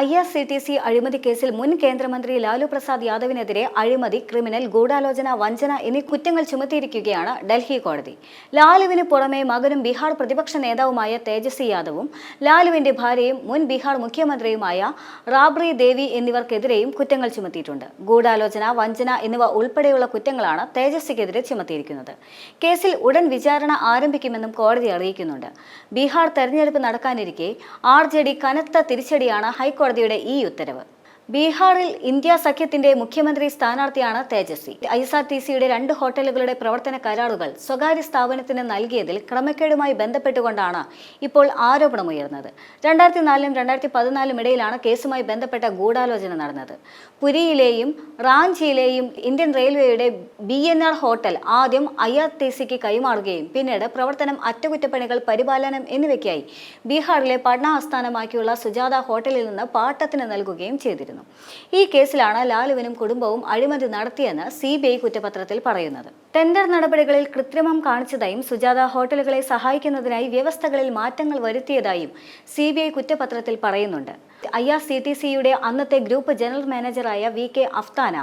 I R C T C അഴിമതി കേസിൽ മുൻ കേന്ദ്രമന്ത്രി ലാലു പ്രസാദ് യാദവിനെതിരെ അഴിമതി ക്രിമിനൽ ഗൂഢാലോചന വഞ്ചന എന്നീ കുറ്റങ്ങൾ ചുമത്തിയിരിക്കുകയാണ് ഡൽഹി കോടതി. ലാലുവിന് പുറമെ മകനും ബീഹാർ പ്രതിപക്ഷ നേതാവുമായ തേജസ്വി യാദവും ലാലുവിന്റെ ഭാര്യയും മുൻ ബീഹാർ മുഖ്യമന്ത്രിയുമായ റാബ്രി ദേവി എന്നിവർക്കെതിരെയും കുറ്റങ്ങൾ ചുമത്തിയിട്ടുണ്ട്. ഗൂഢാലോചന വഞ്ചന എന്നിവ ഉൾപ്പെടെയുള്ള കുറ്റങ്ങളാണ് തേജസ്വിക്കെതിരെ ചുമത്തിയിരിക്കുന്നത്. കേസിൽ ഉടൻ വിചാരണ ആരംഭിക്കുമെന്നും കോടതി അറിയിക്കുന്നുണ്ട്. ബീഹാർ തെരഞ്ഞെടുപ്പ് നടക്കാനിരിക്കെ ആർ കനത്ത തിരിച്ചടിയാണ് ഹൈക്കോടതിയുടെ ഈ ഉത്തരവ്. ബീഹാറിൽ ഇന്ത്യ സഖ്യത്തിന്റെ മുഖ്യമന്ത്രി സ്ഥാനാർത്ഥിയാണ് Tejashwi. I S R T സിയുടെ രണ്ട് ഹോട്ടലുകളുടെ പ്രവർത്തന കരാറുകൾ സ്വകാര്യ സ്ഥാപനത്തിന് നൽകിയതിൽ ക്രമക്കേടുമായി ബന്ധപ്പെട്ടുകൊണ്ടാണ് ഇപ്പോൾ ആരോപണമുയർന്നത്. രണ്ടായിരത്തി നാലിലും രണ്ടായിരത്തി പതിനാലും ഇടയിലാണ് കേസുമായി ബന്ധപ്പെട്ട ഗൂഢാലോചന നടന്നത്. പുരിയിലെയും റാഞ്ചിയിലെയും ഇന്ത്യൻ റെയിൽവേയുടെ ബി എൻ ആർ ഹോട്ടൽ ആദ്യം ഐ ആർ ടി സിക്ക് കൈമാറുകയും പിന്നീട് പ്രവർത്തനം അറ്റകുറ്റപ്പണികൾ പരിപാലനം എന്നിവയ്ക്കായി ബീഹാറിലെ പട്ന ആസ്ഥാനമാക്കിയുള്ള സുജാത ഹോട്ടലിൽ നിന്ന് പാട്ടത്തിന് നൽകുകയും ചെയ്തിരുന്നു. ഈ കേസിലാണ് ലാലുവിനും കുടുംബവും അഴിമതി നടത്തിയെന്ന് സി കുറ്റപത്രത്തിൽ പറയുന്നത്. ടെൻഡർ നടപടികളിൽ കൃത്രിമം കാണിച്ചതായും സുജാത ഹോട്ടലുകളെ സഹായിക്കുന്നതിനായി വ്യവസ്ഥകളിൽ മാറ്റങ്ങൾ വരുത്തിയതായും സി കുറ്റപത്രത്തിൽ പറയുന്നുണ്ട്. ഐ ആർ സി ടി സിയുടെ അന്നത്തെ group general മാനേജറായ V K Afthana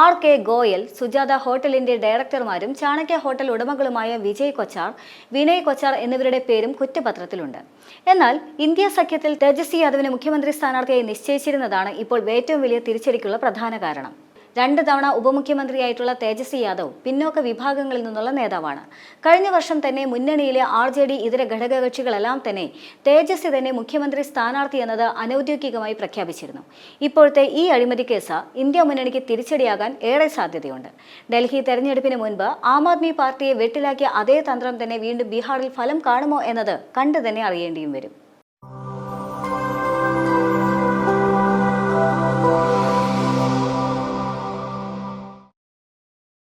R K Goyal Sujata ഹോട്ടലിന്റെ ഡയറക്ടർമാരും ചാണക്യ ഹോട്ടൽ ഉടമകളുമായ വിജയ് കൊച്ചാർ വിനയ് കൊച്ചാർ എന്നിവരുടെ പേരും കുറ്റപത്രത്തിലുണ്ട്. എന്നാൽ ഇന്ത്യ സഖ്യത്തിൽ തേജസ്വി യാദവിനെ മുഖ്യമന്ത്രി സ്ഥാനാർത്ഥിയായി നിശ്ചയിച്ചിരുന്നതാണ് ഇപ്പോൾ ഏറ്റവും വലിയ തിരിച്ചടിക്കുള്ള പ്രധാന കാരണം. രണ്ട് തവണ ഉപമുഖ്യമന്ത്രിയായിട്ടുള്ള തേജസ്വി യാദവ് പിന്നോക്ക വിഭാഗങ്ങളിൽ നിന്നുള്ള നേതാവാണ്. കഴിഞ്ഞ വർഷം തന്നെ മുന്നണിയിലെ ആർ ജെ ഡി ഇതര ഘടകകക്ഷികളെല്ലാം തന്നെ തേജസ്വി തന്നെ മുഖ്യമന്ത്രി സ്ഥാനാർത്ഥി എന്നത് അനൌദ്യോഗികമായി പ്രഖ്യാപിച്ചിരുന്നു. ഇപ്പോഴത്തെ ഈ അഴിമതി കേസ് ഇന്ത്യ മുന്നണിക്ക് തിരിച്ചടിയാകാൻ ഏറെ സാധ്യതയുണ്ട്. ഡൽഹി തെരഞ്ഞെടുപ്പിന് മുൻപ് ആം ആദ്മി പാർട്ടിയെ വെട്ടിലാക്കിയ അതേ തന്ത്രം തന്നെ വീണ്ടും ബീഹാറിൽ ഫലം കാണുമോ എന്നത് കണ്ടു തന്നെ അറിയേണ്ടിയും വരും.